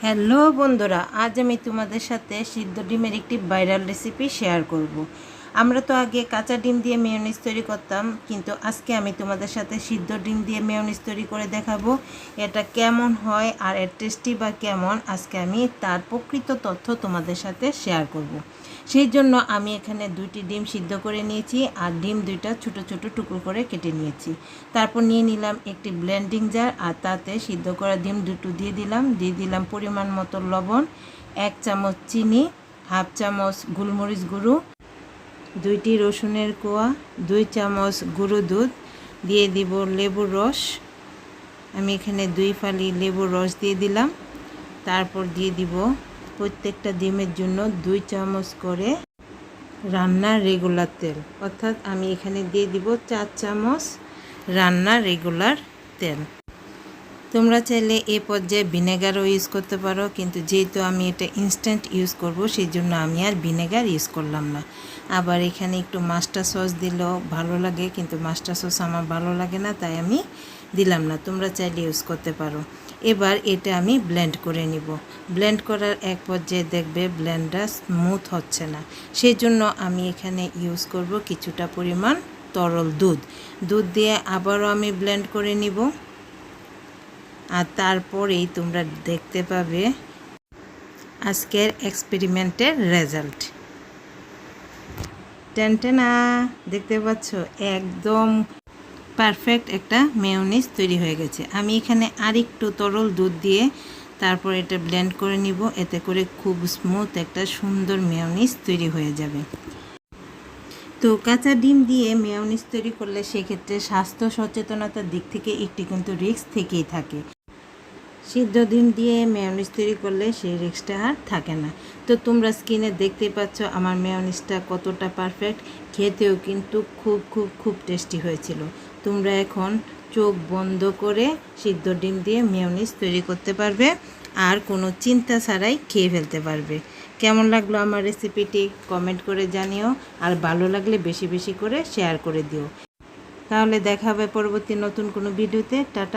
Hello বন্ধুরা আজ আমি তোমাদের সাথে সিদ্ধ ডিমের একটি ভাইরাল রেসিপি শেয়ার করব। আমরা তো আগে কাঁচা ডিম দিয়ে মেয়নিজ তৈরি করতাম, কিন্তু আজকে আমি তোমাদের সাথে সিদ্ধ ডিম দিয়ে মেয়নিজ তৈরি করে দেখাবো, এটা কেমন হয় আর এর টেস্টি বা কেমন, আজকে আমি তার প্রকৃত তথ্য তোমাদের সাথে শেয়ার করব। সেই জন্য আমি এখানে দুইটি ডিম সিদ্ধ করে নিয়েছি আর ডিম দুইটা ছোট ছোট টুকরো করে কেটে নিয়েছি তারপর নিয়ে নিলাম একটি ব্লেন্ডিং জার আর তাতে সিদ্ধ করা ডিম দুটো দিয়ে দিলাম দিয়ে দিলাম পরিমাণ মতো লবণ, এক চামচ চিনি, হাফ চামচ গোলমরিচ গুঁড়ো দুইটি রসুনের কোয়া, দুই চামচ গুঁড়ো দুধ, দিয়ে দিব লেবুর রস। আমি এখানে দুই ফালি লেবুর রস দিয়ে দিলাম। তারপর দিয়ে দিব প্রত্যেকটা ডিমের জন্য দুই চামচ করে রান্নার রেগুলার তেল। অর্থাৎ আমি এখানে দিয়ে দিব চার চামচ রান্নার রেগুলার তেল। তোমরা চাইলে এ পর্যায়ে ভিনেগারও ইউজ করতে পারো, কিন্তু যেহেতু আমি এটা ইনস্ট্যান্ট ইউজ করব সেই জন্য আমি আর ভিনেগার ইউজ করলাম না। আবার এখানে একটু মাস্টার সস দিলেও ভালো লাগে, কিন্তু মাস্টার সস আমার ভালো লাগে না, তাই আমি দিলাম না। তোমরা চাইলে ইউজ করতে পারো। এবার এটা আমি ব্লেন্ড করে নিব। ব্লেন্ড করার এক পর্যায়ে দেখবে ব্লেন্ডার স্মুথ হচ্ছে না। সেই জন্য আমি এখানে ইউজ করব কিছুটা পরিমাণ তরল দুধ। দুধ দিয়ে আবারও আমি ব্লেন্ড করে নিব। আর তারপরেই তোমরা দেখতে পাবে আজকের এক্সপেরিমেন্টের রেজাল্ট। টেনটেনা দেখতে পাচ্ছ? একদম পারফেক্ট একটা মেয়নিজ তৈরি হয়ে গেছে। আমি এখানে আরেকটু তরল দুধ দিয়ে তারপর এটা ব্লেন্ড করে নিব। এতে করে খুব স্মুথ একটা সুন্দর মেয়নিজ তৈরি হয়ে যাবে। তো কাঁচা ডিম দিয়ে মেয়নিজ তৈরি করলে সেক্ষেত্রে স্বাস্থ্য সচেতনতার দিক থেকে একটি কিন্তু রিস্ক থেকেই থাকে। সিদ্ধ ডিম দিয়ে মেয়নিজ তৈরি করলে সেই রিক্সটা আর থাকে না। তো তোমরা স্কিনে দেখতেই পাচ্ছ আমার মেয়নিজটা কতটা পারফেক্ট খেতেও কিন্তু খুব খুব খুব টেস্টি হয়েছিল। তোমরা এখন চোখ বন্ধ করে সিদ্ধ ডিম দিয়ে মেয়নিজ তৈরি করতে পারবে। আর কোনো চিন্তা ছাড়াই খেয়ে ফেলতে পারবে। কেমন লাগল আমার রেসিপিটি কমেন্ট করে জানিও। আর ভালো লাগলে বেশি বেশি করে শেয়ার করে দিও। তাহলে দেখা হবে পরবর্তী নতুন কোনো ভিডিওতে টাটা।